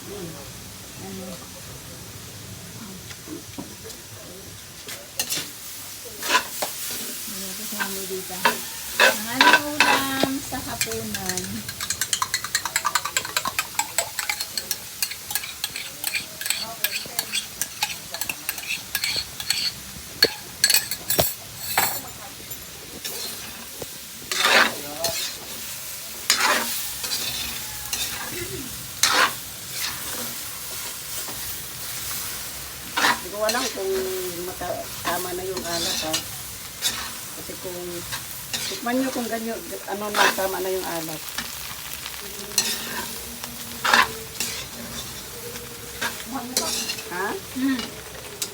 Ano? Sa mga dito. Ang aming ulam sa hapunan. Hindi ko alam kung mata- tama na yung alat ha. Kasi kung tikman nyo kung ganyo, ano na tama na yung alat. Ha? Hmm.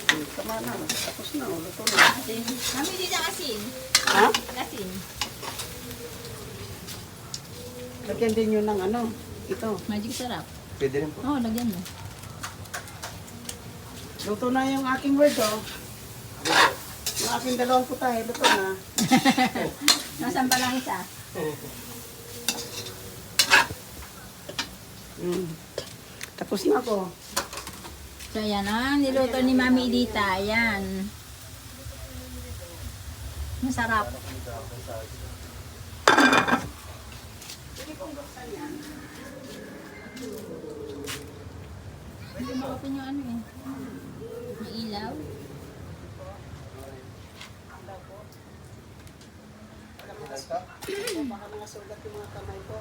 Hmm, Tama na. Tapos na. oh, Luto na. Asin. Mami, di na asin. Ha? Asin. Lagyan din nyo ng ano. Ito. Magic sarap. Pwede rin po. Oo, oh, lagyan mo. Luto na yung aking word oh. Yung aking dalawang putahe. Luto na. Nasaan pa lang isa? Hmm. Tapos na ako. So, yan ang niluto ni Mami Edita. Ayan. Masarap. Hindi mo open yung ano eh. Yung ilaw. Baka mga sugat yung mga kamay ko.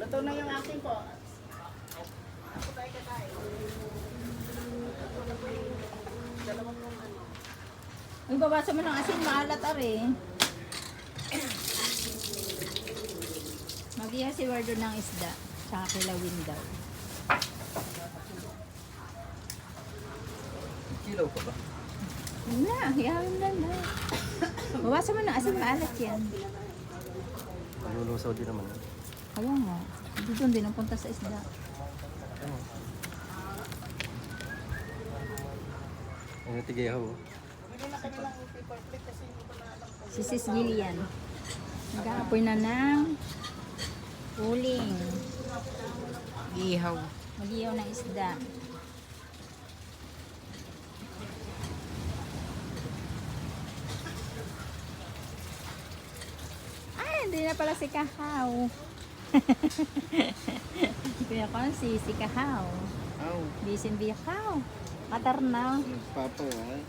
Luto na yung akin po. Ako tayo kakain. Dalawang yung ano. Uy, babasa mo ng asin, maalat are. Mag-iya si Wardo ng isda. Tsaka kilawin daw. Kilaw pa ba? Yun na, hiyawin na na. Babasa mo ng asin, maalat yan. Malulusaw din naman. Kaya nga, hindi doon din ang punta sa isda. Ang natigayaw. oh. Bili na kami ng paper plate kasi hindi ko na alam kung Si Sis Gillian. Nag-aapoy na ng uling. Ihaw. Mag-iyaw ng isda. Ay, hindi na pala si Kahaw. Kuya Konsi, si Kahaw. Aw. Bisin Biyakaw. Katarnaw. Nagpapawal.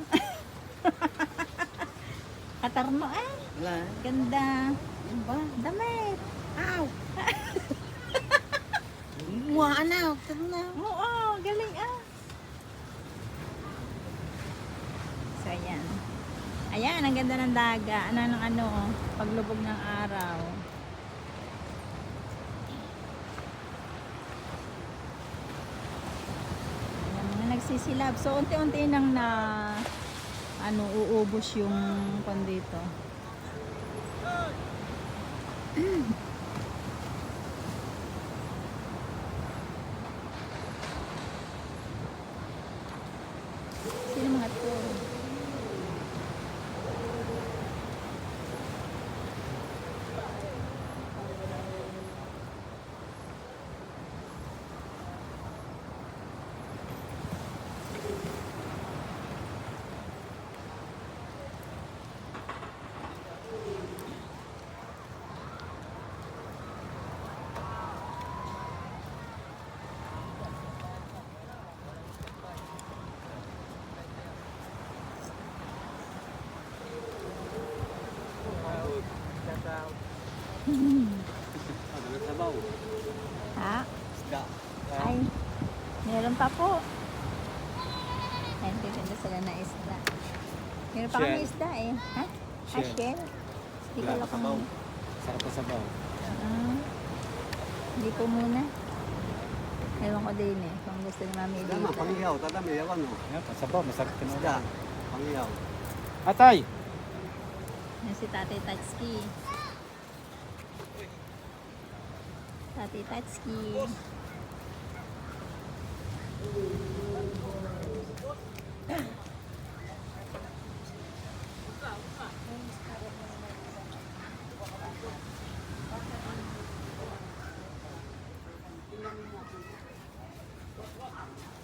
Katarno eh. Wala. Ganda. Ano ba? Damit. Aw. Mua na. Tara na. Oo, galing ah. So, ayan. Ayan, ang ganda ng daga. Ano, ng ano, paglubog ng araw. Ayan, mga nagsisilab. So, unti-unti nang na, ano, uubos yung pan dito. Sabaw. Ha? Isda. Ay, meron pa po. Ayun, titinda sila na isda. Meron pa kami Shell. isda eh. Ha? Ah, Shell. shell. Hindi ko Wala, alam sabaw. Sarap na sabaw. Ah, hindi ko muna. Ewan ko din eh, kung gusto ni Mami Tama, dito. pangiyaw, tatami, yawan no. Yan, sabaw. Masarap ka Isda, pangiyaw. Atay! Yan si Tatay Ate Tatsuki. Thank you.